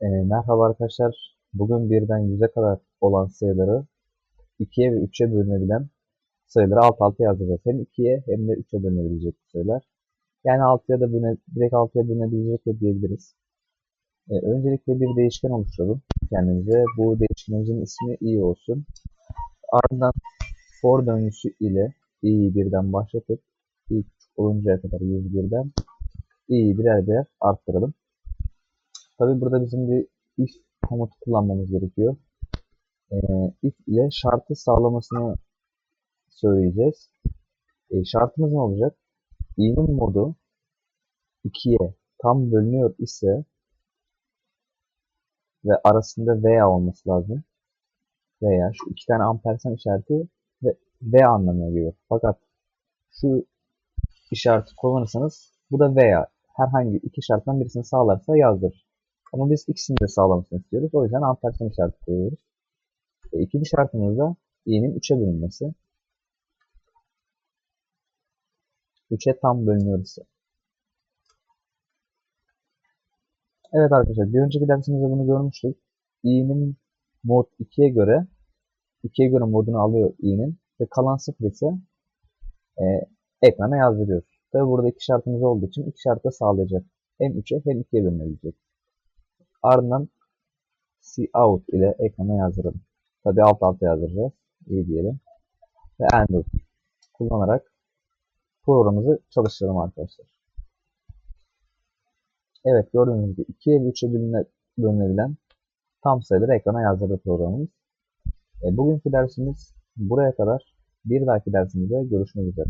E, merhaba arkadaşlar. Bugün birden 100'e kadar olan sayıları 2'ye ve 3'e bölünebilen sayıları alt alta yazacağız. Hem 2'ye hem de 3'e bölünebilecek sayılar. Yani 6'ya da bölüne, direkt 6'ya bölünebilecek de diyebiliriz. E, öncelikle bir değişken oluşturalım kendimize. Bu değişkenimizin ismi i olsun. Ardından for döngüsü ile i'yi birden başlatıp i küçük oluncaya kadar 101'den i'yi birer birer arttıralım. Tabi burada bizim bir if komutu kullanmamız gerekiyor. Ee, if ile şartı sağlamasını söyleyeceğiz. E, şartımız ne olacak? i'nin modu 2'ye tam bölünüyor ise ve arasında veya olması lazım. Veya şu iki tane ampersand işareti ve ve anlamına geliyor. Fakat şu işareti kullanırsanız bu da veya herhangi iki şarttan birisini sağlarsa yazdırır. Ama biz ikisini de sağlamasını istiyoruz. O yüzden ampersand işareti koyuyoruz. E, ikinci şartımız da i'nin 3'e bölünmesi. 3'e tam bölünüyor. Evet arkadaşlar bir önceki dersimizde bunu görmüştük. i'nin mod 2'ye göre 2'ye göre modunu alıyor i'nin ve kalan 0 ise e, ekrana yazdırıyor. Tabi burada iki şartımız olduğu için iki şartı sağlayacak. Hem 3'e hem 2'ye bölünebilecek. Ardından cout ile ekrana yazdıralım. Tabi alt alta yazdıracağız. İyi diyelim. Ve end kullanarak programımızı çalıştıralım arkadaşlar. Evet gördüğünüz gibi 2'ye ve 3'e bölünebilen tam sayıları ekrana yazdırdı programımız. E, bugünkü dersimiz buraya kadar. Bir dahaki dersimizde görüşmek üzere.